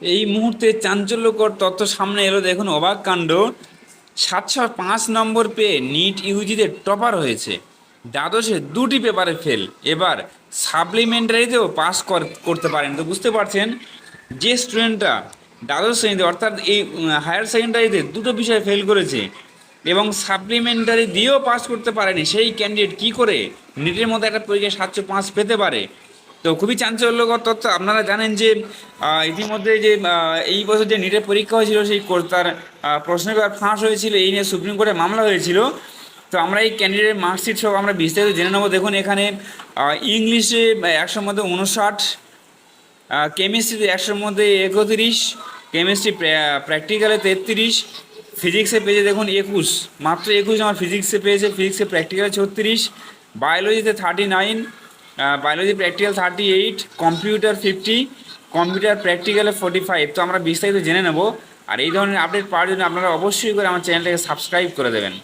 এই মুহূর্তে চাঞ্চল্যকর তথ্য সামনে এলো, দেখুন, অবাক কাণ্ড। সাতশো পাঁচ নম্বর পেয়ে নিট ইউজিতে টপার হয়েছে। দ্বাদশে দুটি পেপারে ফেল। এবার সাপ্লিমেন্টারিতেও পাস করতে পারেন। তো বুঝতে পারছেন যে স্টুডেন্টরা দ্বাদশ শ্রেণীতে, অর্থাৎ এই হায়ার সেকেন্ডারিতে দুটো বিষয়ে ফেল করেছে এবং সাপ্লিমেন্টারি দিয়েও পাস করতে পারেনি, সেই ক্যান্ডিডেট কি করে নিটের মধ্যে একটা পরীক্ষায় সাতশো পাঁচ পেতে পারে? তো খুবই চাঞ্চল্যকর তথ্য। আপনারা জানেন যে ইতিমধ্যে যে এই বছর যে নিটের পরীক্ষা হয়েছিল সেই তার আহ, প্রশ্ন পেপার ফাঁস হয়েছিল এই নিয়ে সুপ্রিম কোর্টে মামলা হয়েছিল। তো আমরা এই ক্যান্ডিডেট মার্কশিট সব আমরা বিস্তারিত জেনে নেব। দেখুন এখানে ইংলিশে একশোর মধ্যে উনষাট কেমিস্ট্রিতে একশোর মধ্যে একত্রিশ কেমিস্ট্রি প্র্যাকটিক্যালে তেত্রিশ ফিজিক্সে পেয়েছে দেখুন একুশ। মাত্র একুশ আমার ফিজিক্সে পেয়েছে ফিজিক্সে প্র্যাকটিক্যালে ছত্রিশ বায়োলজিতে thirty nine biology practical thirty eight computer fifty computer প্র্যাকটিক্যালে forty five তো আমরা বিস্তারিত জেনে নেব। আর এই ধরনের আপডেট পাওয়ার জন্য আপনারা অবশ্যই করে আমার চ্যানেলটাকে সাবস্ক্রাইব করে দেবেন।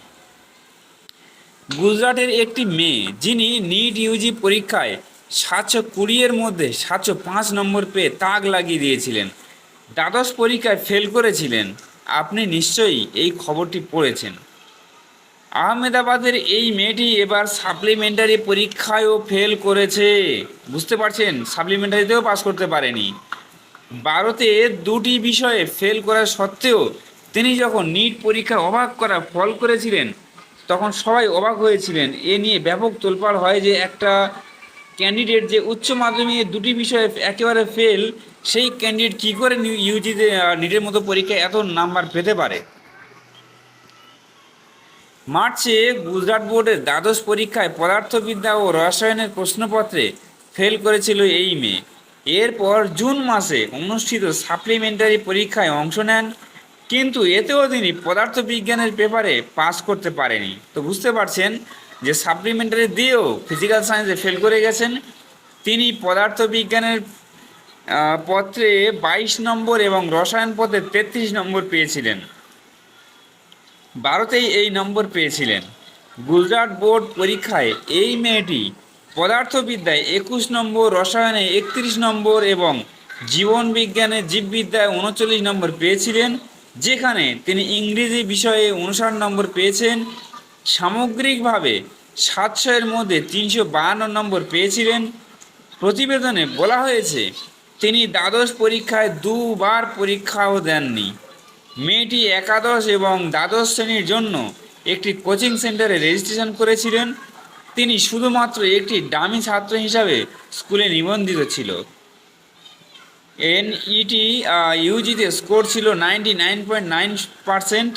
গুজরাটের একটি মেয়ে, যিনি নিট ইউজি পরীক্ষায় সাতশো কুড়িয়ের মধ্যে সাতশো পাঁচ নম্বর পেয়ে তাক লাগিয়ে দিয়েছিলেন। দ্বাদশ পরীক্ষায় ফেল করেছিলেন। আপনি নিশ্চয়ই এই খবরটি পড়েছেন। আহমেদাবাদের এই মেয়েটি এবার সাপ্লিমেন্টারি পরীক্ষায়ও ফেল করেছে। বুঝতে পারছেন? সাপ্লিমেন্টারিতেও পাস করতে পারেনি। ভারতে দুটি বিষয়ে ফেল করা সত্ত্বেও তিনি যখন নিট পরীক্ষা অবাক করা ফল করেছিলেন, তখন সবাই অবাক হয়েছিলেন। এ নিয়ে ব্যাপক তোলপাড় হয় যে একটা ক্যান্ডিডেট যে উচ্চ মাধ্যমিকে দুটি বিষয়ে একেবারে ফেল, সেই ক্যান্ডিডেট কী করে ইউজিতে নিটের মতো পরীক্ষায় এত নাম্বার পেতে পারে? মার্চে গুজরাট বোর্ডের দ্বাদশ পরীক্ষায় পদার্থবিদ্যা ও রসায়নের প্রশ্নপত্রে ফেল করেছিল এই মেয়ে। এরপর জুন মাসে অনুষ্ঠিত সাপ্লিমেন্টারি পরীক্ষায় অংশ নেন, কিন্তু এতেও তিনি পদার্থবিজ্ঞানের পেপারে পাস করতে পারেনি। তো বুঝতে পারছেন যে সাপ্লিমেন্টারি দিয়েও ফিজিক্যাল সায়েন্সে ফেল করে গেছেন। তিনি পদার্থবিজ্ঞানের পত্রে বাইশ নম্বর এবং রসায়ন পত্রে তেত্রিশ নম্বর পেয়েছিলেন। ভারতেই এই নম্বর পেয়েছিলেন। গুজরাট বোর্ড পরীক্ষায় এই মেয়েটি পদার্থবিদ্যায় একুশ নম্বর, রসায়নে একত্রিশ নম্বর এবং জীবন বিজ্ঞানে জীববিদ্যায় উনচল্লিশ নম্বর পেয়েছিলেন, যেখানে তিনি ইংরেজি বিষয়ে উনষাট নম্বর পেয়েছেন, সামগ্রিকভাবে সাতশো এর মধ্যে তিনশো বাহান্ন নম্বর পেয়েছিলেন। প্রতিবেদনে বলা হয়েছে, তিনি দ্বাদশ পরীক্ষায় দুবার পরীক্ষাও দেননি। মেয়েটি একাদশ এবং দ্বাদশ শ্রেণির জন্য একটি কোচিং সেন্টারে রেজিস্ট্রেশন করেছিলেন। তিনি শুধুমাত্র একটি ডামি ছাত্র হিসাবে স্কুলে নিবন্ধিত ছিল। এনইটি ইউজিতে স্কোর ছিল ninety nine point nine percent.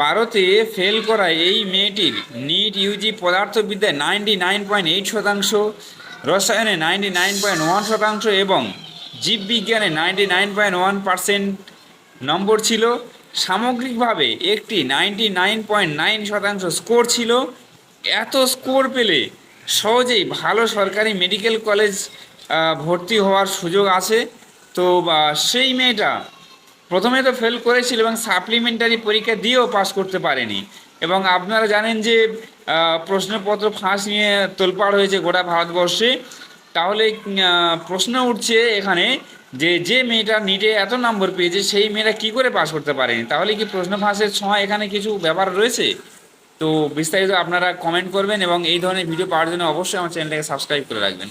ভারতে ফেল করা এই মেয়েটির নিট ইউজি পদার্থবিদ্যায় নাইনটি নাইন পয়েন্ট এইট শতাংশ, রসায়নে নাইনটি নাইন পয়েন্ট ওয়ান শতাংশ এবং জীববিজ্ঞানে ninety nine point one percent. নম্বর ছিল সামগ্রিকভাবে একটি নাইনটি নাইন পয়েন্ট নাইন শতাংশ স্কোর ছিল। এত স্কোর পেলে সহজেই ভালো সরকারি মেডিকেল কলেজ ভর্তি হওয়ার সুযোগ আছে। তো বা, সেই মেয়েটা প্রথমে তো ফেল করেছিল এবং সাপ্লিমেন্টারি পরীক্ষা দিয়েও পাস করতে পারেনি। এবং আপনারা জানেন যে প্রশ্নপত্র ফাঁস নিয়ে তোলপাড় হয়েছে গোটা ভারতবর্ষে। তাহলে প্রশ্ন উঠছে এখানে যে যে মেয়েটা নিটে এত নম্বর পেয়েছে, সেই মেয়েটা কি করে পাস করতে পারেনি তাহলে কি প্রশ্ন ফাঁসের সময় এখানে কিছু ব্যাপার রয়েছে? তো বিস্তারিত আপনারা কমেন্ট করবেন এবং এই ধরনের ভিডিও পাওয়ার জন্য অবশ্যই আমার চ্যানেলটাকে সাবস্ক্রাইব করে রাখবেন।